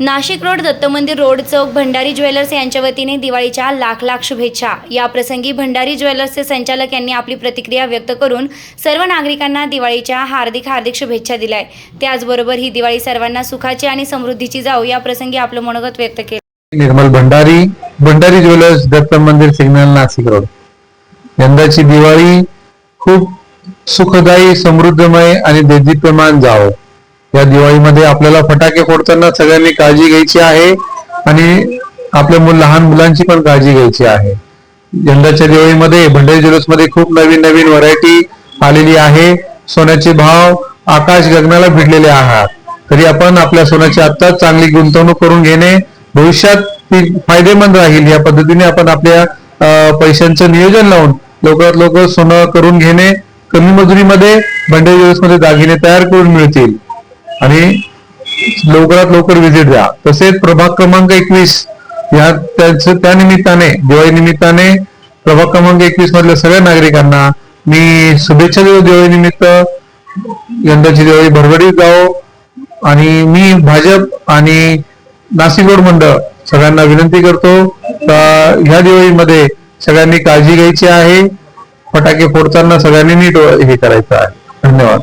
Nashik road Datta मंदिर road चौक Bhandari jewellers यांच्या वतीने दिवाळीच्या लाख लाख शुभेच्छा. या प्रसंगी भंडारी ज्वेलर्सचे संचालक यांनी आपली प्रतिक्रिया व्यक्त करून सर्व नागरिकांना दिवाळीच्या हार्दिक हार्दिक शुभेच्छा दिल्या त्याचबरोबर ही दिवाळी सर्वांना सुखाची आणि समृद्धीची जाऊ या प्रसंगी आपलं मनोगत व्यक्त केलं. Nirmal Bhandari Bhandari jewellers Datta Mandir signal Nashik road. यंदाची दिवाळी खूप सुखदायी समृद्धमय आणि देदीप्यमान जावो. या दिवाळीमध्ये आपल्याला फटाके फोडताना सगळ्यांनी काळजी घ्यायची आहे आणि आपल्या मुल लहान मुलांची पण काळजी घ्यायची आहे. यंदाच्या दिवाळीमध्ये भंडारी जुलूसमध्ये खूप नवीन नवीन व्हरायटी आलेली आहे. सोन्याचे भाव आकाश गगनाला भिडलेले आहात. तरी आपण आपल्या सोन्याची आत्ताच चांगली गुंतवणूक करून घेणे भविष्यात ती फायदेमंद राहील या पद्धतीने आपण आपल्या पैशांचं नियोजन लावून लवकरात लवकर सोनं करून घेणे कमी मजुरीमध्ये भंडारी जुलूसमध्ये मध्ये दागिने तयार करून मिळतील. आणि लवकरात लवकर व्हिजिट द्या. तसेच प्रभाग क्रमांक एकवीस या त्याच- त्या निमित्ताने दिवाळी निमित्ताने प्रभाग क्रमांक एकवीस मधल्या सगळ्या नागरिकांना मी शुभेच्छा देतो. दिवाळी निमित्त यंदाची दिवाळी भरभरीत जावो. आणि मी भाजप आणि नाशिक रोड मंडळ सगळ्यांना विनंती करतो ह्या दिवाळीमध्ये सगळ्यांनी काळजी घ्यायची आहे. फटाके फोडताना सगळ्यांनी नीट हे करायचं आहे. धन्यवाद.